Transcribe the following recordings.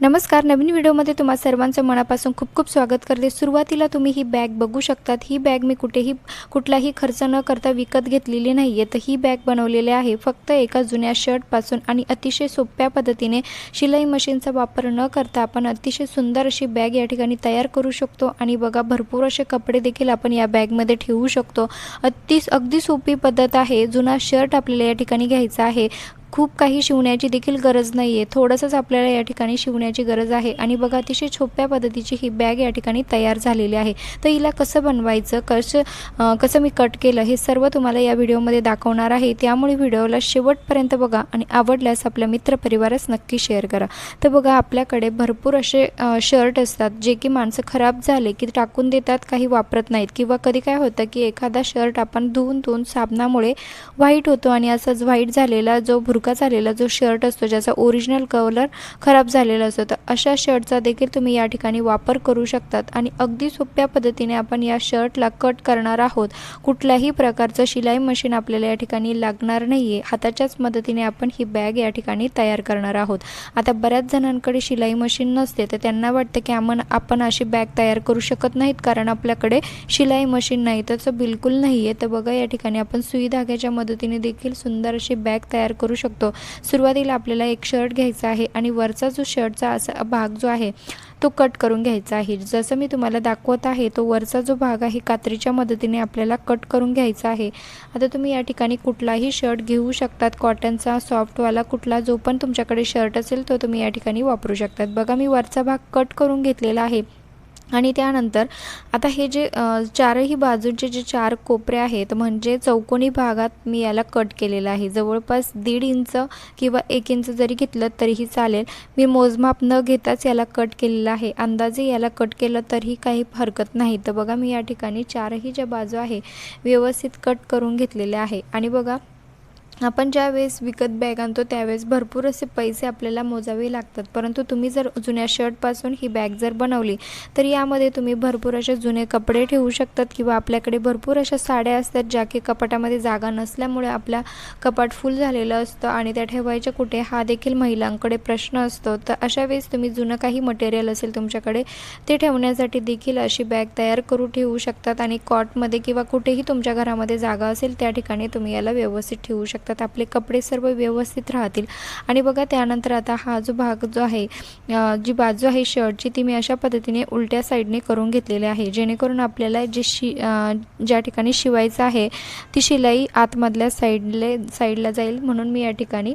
नमस्कार नवीन व्हिडिओमध्ये तुम्हा सर्वांचं मनापासून खूप खूप स्वागत करते. सुरुवातीला तुम्ही ही बॅग बघू शकतात. ही बॅग मी कुठेही कुठलाही खर्च न करता विकत घेतलेली नाही आहे तर ही बॅग बनवलेली आहे फक्त एका जुन्या शर्टपासून आणि अतिशय सोप्या पद्धतीने शिलाई मशीनचा वापर न करता आपण अतिशय सुंदर अशी बॅग या ठिकाणी तयार करू शकतो. आणि बघा भरपूर असे कपडे देखील आपण या बॅगमध्ये ठेवू शकतो. अति अगदी सोपी पद्धत आहे. जुना शर्ट आपल्याला या ठिकाणी घ्यायचा आहे. खूप काही शिवण्याची देखील गरज नाही आहे थोडंसंच आपल्याला या ठिकाणी शिवण्याची गरज आहे. आणि बघा अतिशय सोप्या पद्धतीची ही बॅग या ठिकाणी तयार झालेली आहे. तर हिला कसं बनवायचं कसं कसं मी कट केलं हे सर्व तुम्हाला या व्हिडिओमध्ये दाखवणार आहे. त्यामुळे व्हिडिओला शेवटपर्यंत बघा आणि आवडल्यास आपल्या मित्रपरिवारास नक्की शेअर करा. तर बघा आपल्याकडे भरपूर असे शर्ट असतात जे की माणसं खराब झाले की टाकून देतात काही वापरत नाहीत. किंवा कधी काय होतं की एखादा शर्ट आपण धुवून धुवून साबणामुळे व्हाईट होतो आणि असाच व्हाईट झालेला जो भुर भुरका झालेला जो शर्ट असतो ज्याचा ओरिजिनल कलर खराब झालेला असतो तर अशा शर्टचा देखील तुम्ही या ठिकाणी वापर करू शकतात. आणि अगदी सोप्या पद्धतीने आपण या शर्टला कट करणार आहोत. कुठल्याही प्रकारचं शिलाई मशीन आपल्याला या ठिकाणी लागणार नाही आहे हाताच्याच मदतीने आपण ही बॅग या ठिकाणी तयार करणार आहोत. आता बऱ्याच जणांकडे शिलाई मशीन नसते तर त्यांना वाटतं की आपण आपण अशी बॅग तयार करू शकत नाहीत कारण आपल्याकडे शिलाई मशीन नाही तसं बिलकुल नाही आहे तर बघा या ठिकाणी आपण सुई धाग्याच्या मदतीने देखील सुंदर अशी बॅग तयार करू शकतो. सुरुवातीला आपल्याला एक शर्ट घ्यायचा आहे आणि वरचा जो शर्टचा असा भाग जो आहे तो कट करून घ्यायचा आहे. जसं मी तुम्हाला दाखवत आहे तो वरचा जो भाग आहे कात्रीच्या मदतीने आपल्याला कट करून घ्यायचा आहे. आता तुम्ही या ठिकाणी कुठलाही शर्ट घेऊ शकतात. कॉटनचा सॉफ्टवाला कुठला जो पण तुमच्याकडे शर्ट असेल तो तुम्ही या ठिकाणी वापरू शकतात. बघा मी वरचा भाग कट करून घेतलेला आहे. आणि त्यानंतर आता हे जे चारही बाजूचे जे चार कोपरे आहेत म्हणजे चौकोनी भागात मी याला कट केलेलं आहे. जवळपास दीड इंच किंवा एक इंच जरी घेतलं तरीही चालेल. मी मोजमाप न घेताच याला कट केलेलं आहे. अंदाजे याला कट केलं तरीही काही हरकत नाही. तर बघा मी या ठिकाणी चारही ज्या बाजू आहे व्यवस्थित कट करून घेतलेल्या आहे. आणि बघा आपण ज्यावेळेस विकत बॅग आणतो त्यावेळेस भरपूर असे पैसे आपल्याला मोजावे लागतात. परंतु तुम्ही जर जुन्या शर्टपासून ही बॅग जर बनवली तर यामध्ये तुम्ही भरपूर असे जुने कपडे ठेवू शकतात किंवा आपल्याकडे भरपूर अशा साड्या असतात ज्या की कपाटामध्ये जागा नसल्यामुळे आपल्या कपाट फुल झालेलं असतं आणि त्या ठेवायच्या कुठे हा देखील महिलांकडे प्रश्न असतो. तर अशा वेळेस तुम्ही जुनं काही मटेरियल असेल तुमच्याकडे ते ठेवण्यासाठी देखील अशी बॅग तयार करू ठेवू शकतात आणि कॉटमध्ये किंवा कुठेही तुमच्या घरामध्ये जागा असेल त्या ठिकाणी तुम्ही याला व्यवस्थित ठेवू शकता. शकतात आपले कपडे सर्व व्यवस्थित राहतील. आणि बघा त्यानंतर आता हा जो भाग जो आहे जी बाजू आहे शर्टची ती मी अशा पद्धतीने उलट्या साईडने करून घेतलेली आहे. जेणेकरून आपल्याला जे शि ज्या ठिकाणी शिवायचं आहे ती शिलाई आतमधल्या साईडले साईडला जाईल. म्हणून मी या ठिकाणी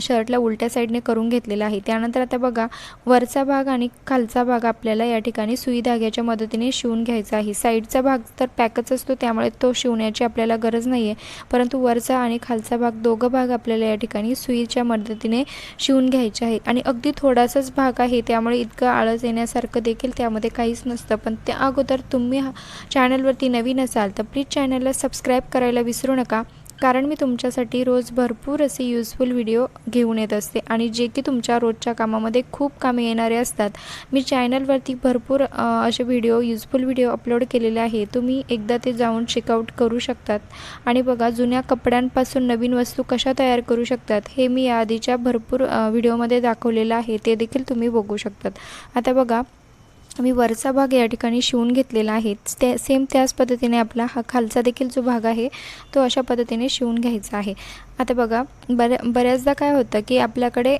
शर्टला उलट्या साईडने करून घेतलेला आहे. त्यानंतर आता बघा वरचा भाग आणि खालचा भाग आपल्याला या ठिकाणी सुई धाग्याच्या मदतीने शिवून घ्यायचा आहे. साईडचा भाग तर पॅकच असतो त्यामुळे तो शिवण्याची आपल्याला गरज नाही आहे परंतु वरचा आणि खालचा भाग दोघं भाग आपल्याला या ठिकाणी सुईच्या मदतीने शिवून घ्यायचे आहे. आणि अगदी थोडासाच भाग आहे त्यामुळे इतकं आळस येण्यासारखं देखील त्यामध्ये काहीच नसतं. पण त्या अगोदर तुम्ही हा चॅनलवरती नवीन असाल तर प्लीज चॅनलला सबस्क्राईब करायला विसरू नका. कारण मी तुमच्यासाठी रोज भरपूर असे युजफुल व्हिडिओ घेऊन येत असते आणि जे की तुमच्या रोजच्या कामामध्ये खूप कामे येणारे असतात. मी चॅनलवरती भरपूर असे व्हिडिओ युजफुल व्हिडिओ अपलोड केलेले आहे. तुम्ही एकदा ते जाऊन चेकआउट करू शकतात. आणि बघा जुन्या कपड्यांपासून नवीन वस्तू कशा तयार करू शकतात हे मी याआधीच्या भरपूर व्हिडिओमध्ये दाखवलेलं आहे. ते देखील तुम्ही बघू शकतात. आता बघा मी वरचा भाग या ठिकाणी शिवून घेतलेला आहे. त्या सेम त्याच पद्धतीने आपला हा खालचा देखील जो भाग आहे तो अशा पद्धतीने शिवून घ्यायचा आहे. आता बघा बऱ्या बऱ्याचदा काय होतं की आपल्याकडे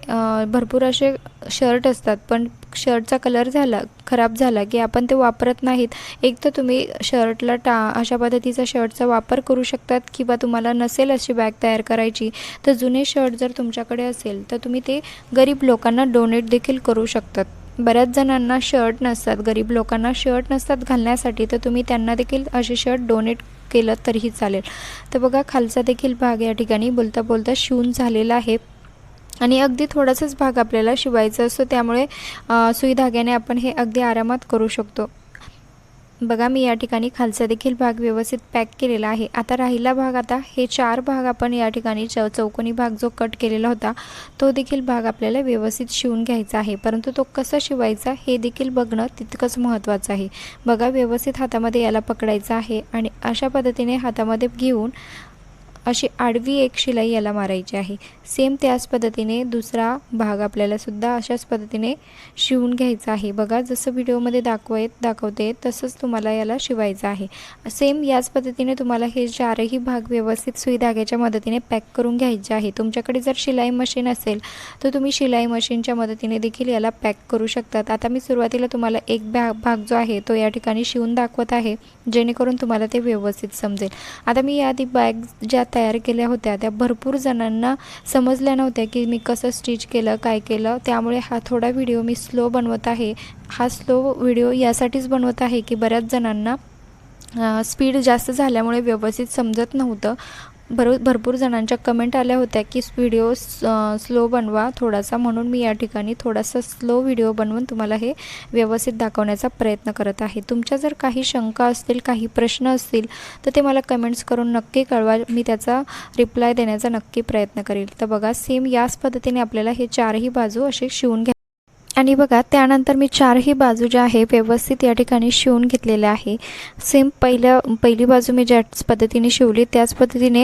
भरपूर असे शर्ट असतात पण शर्टचा कलर झाला खराब झाला की आपण ते वापरत नाहीत. एक तर तुम्ही शर्टला टा अशा पद्धतीचा शर्टचा वापर करू शकतात किंवा तुम्हाला नसेल अशी बॅग तयार करायची तर जुने शर्ट जर तुमच्याकडे असेल तर तुम्ही ते गरीब लोकांना डोनेट देखील करू शकतात. बऱ्याच जणांना शर्ट नसतात. गरीब लोकांना शर्ट नसतात घालण्यासाठी तर तुम्ही त्यांना देखील असे शर्ट डोनेट केलं तरीही चालेल. तर बघा खालचा देखील भाग या ठिकाणी बोलता बोलता शिवून झालेला आहे. आणि अगदी थोडासाच भाग आपल्याला शिवायचा असतो त्यामुळे सुई धाग्याने आपण हे अगदी आरामात करू शकतो. बघा मी या ठिकाणी खालचा देखील भाग व्यवस्थित पॅक केलेला आहे. आता राहिला भाग आता हे चार भाग आपण या ठिकाणी चौ चौकोनी भाग जो कट केलेला होता तो देखील भाग आपल्याला व्यवस्थित शिवून घ्यायचा आहे. परंतु तो कसा शिवायचा हे देखील बघणं तितकंच महत्त्वाचं आहे. बघा व्यवस्थित हातामध्ये याला पकडायचं आहे आणि अशा पद्धतीने हातामध्ये घेऊन अशी आडवी एक शिलाई याला मारायची आहे. सेम त्याच पद्धतीने दुसरा भाग आपल्याला सुद्धा अशाच पद्धतीने शिवून घ्यायचा आहे. बघा जसं व्हिडिओमध्ये दाखवत दाखवते तसंच तुम्हाला याला शिवायचं आहे. सेम याच पद्धतीने तुम्हाला हे चारही भाग व्यवस्थित सुई धाग्याच्या मदतीने पॅक करून घ्यायचे आहे. तुमच्याकडे जर शिलाई मशीन असेल तर तुम्ही शिलाई मशीनच्या मदतीने देखील याला पॅक करू शकतात. आता मी सुरुवातीला तुम्हाला एक बॅ भाग जो आहे तो या ठिकाणी शिवून दाखवत आहे जेणेकरून तुम्हाला ते व्यवस्थित समजेल. आता मी याआधी बॅग ज्या तयार केल्या होत्या. त्या भरपूर जणांना समजल्या नव्हत्या की मी कसं स्टिच केलं काय केलं. त्यामुळे हा थोडा व्हिडिओ मी स्लो बनवत आहे. हा स्लो व्हिडिओ यासाठीच बनवत आहे की बऱ्याच जणांना स्पीड जास्त झाल्यामुळे व्यवस्थित समजत नव्हतं. भर भरपूर जणांच्या कमेंट आल्या होत्या की व्हिडिओ स्लो बनवा थोडासा. म्हणून मी या ठिकाणी थोडासा स्लो व्हिडिओ बनवून तुम्हाला हे व्यवस्थित दाखवण्याचा प्रयत्न करत आहे. तुमच्या जर काही शंका असतील काही प्रश्न असतील तर ते मला कमेंट्स करून नक्की कळवा. मी त्याचा रिप्लाय देण्याचा नक्की प्रयत्न करेल. तर बघा सेम याच पद्धतीने आपल्याला हे चारही बाजू असे शिवून घ्या आणि बघा त्यानंतर मी चारही बाजू ज्या आहे व्यवस्थित या ठिकाणी शिवून घेतलेल्या आहे. सेम पहिल्या पहिली बाजू मी ज्याच पद्धतीने शिवली त्याच पद्धतीने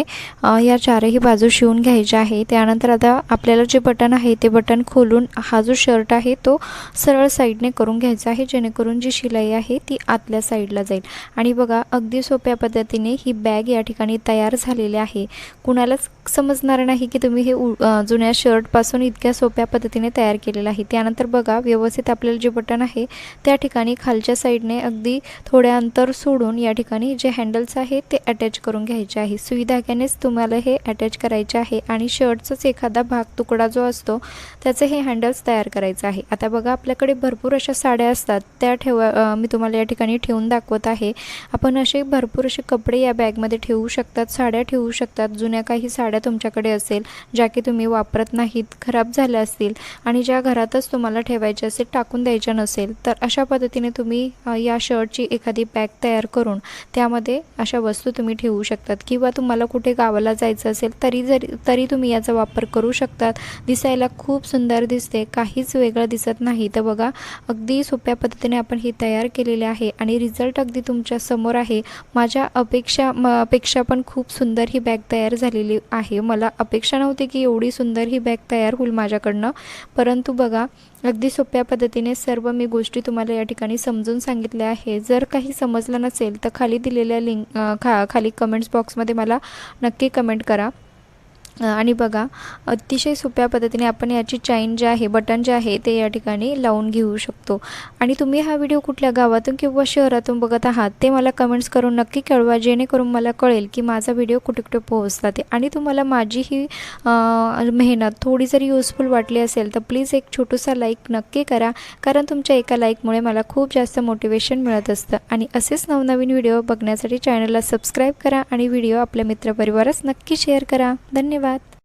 या चारही बाजू शिवून घ्यायच्या आहे त्यानंतर आता आपल्याला जे बटन आहे ते बटन खोलून हा जो शर्ट आहे तो सरळ साईडने करून घ्यायचा आहे जेणेकरून जी शिलाई आहे ती आतल्या साईडला जाईल. आणि बघा अगदी सोप्या पद्धतीने ही बॅग या ठिकाणी तयार झालेली आहे. कुणालाच समजणार नाही की तुम्ही हे उ- जुन्या शर्टपासून इतक्या सोप्या पद्धतीने तयार केलेलं आहे. त्यानंतर बघ बघा व्यवस्थित आपल्याला जे बटन आहे त्या ठिकाणी खालच्या साईडने अगदी थोड्या अंतर सोडून या ठिकाणी जे हँडल्स आहे ते अटॅच करून घ्यायचे आहे. सुई धाग्यानेच तुम्हाला हे अटॅच करायचे आहे आणि शर्टचाच एखादा भाग तुकडा जो असतो त्याचे हे हँडल्स तयार करायचं आहे. आता बघा आपल्याकडे भरपूर अशा साड्या असतात. त्या ठेवा मी तुम्हाला या ठिकाणी ठेवून दाखवत आहे. आपण असे भरपूर असे कपडे या बॅगमध्ये ठेवू शकतात साड्या ठेवू शकतात. जुन्या काही साड्या तुमच्याकडे असेल ज्या की तुम्ही वापरत नाहीत खराब झाल्या असतील आणि ज्या घरातच तुम्हाला ठेवायचे असेल टाकून द्यायच्या नसेल तर अशा पद्धतीने तुम्ही या शर्टची एखादी बॅग तयार करून त्यामध्ये अशा वस्तू तुम्ही ठेवू शकतात. किंवा तुम्हाला कुठे गावाला जायचं असेल तरी जरी तरी तुम्ही याचा वापर करू शकतात. दिसायला खूप सुंदर दिसते काहीच वेगळं दिसत नाही. तर बघा अगदी सोप्या पद्धतीने आपण ही तयार केलेली आहे आणि रिझल्ट अगदी तुमच्यासमोर आहे. माझ्या अपेक्षा म पेक्षा पण खूप सुंदर ही बॅग तयार झालेली आहे. मला अपेक्षा नव्हती की एवढी सुंदर ही बॅग तयार होईल माझ्याकडनं. परंतु बघा अगदी अगदी सोप्या पद्धतीने सर्व मी गोष्टी तुम्हाला या ठिकाणी समजून सांगितल्या आहे. जर काही समजलं नसेल तर खाली दिलेल्या लिंक खा खाली कमेंट्स बॉक्समध्ये मला नक्की कमेंट करा. आणि बघा अतिशय सोप्या पद्धतीने आपण याची चाईन जे आहे बटन जे आहे ते या ठिकाणी लावून घेऊ शकतो. आणि तुम्ही हा व्हिडिओ कुठल्या गावातून किंवा शहरातून बघत आहात ते मला कमेंट्स करून नक्की कळवा जेणेकरून मला कळेल की माझा व्हिडिओ कुठे कुठे पोहोचला ते. आणि तुम्हाला माझी ही मेहनत थोडी जरी युजफुल वाटली असेल तर प्लीज एक छोटूसा लाईक नक्की करा. कारण तुमच्या एका लाईकमुळे मला खूप जास्त मोटिवेशन मिळत असतं. आणि असेच नवनवीन व्हिडिओ बघण्यासाठी चॅनलला सबस्क्राईब करा आणि व्हिडिओ आपल्या मित्रपरिवारास नक्की शेअर करा. धन्यवाद. धन्यवाद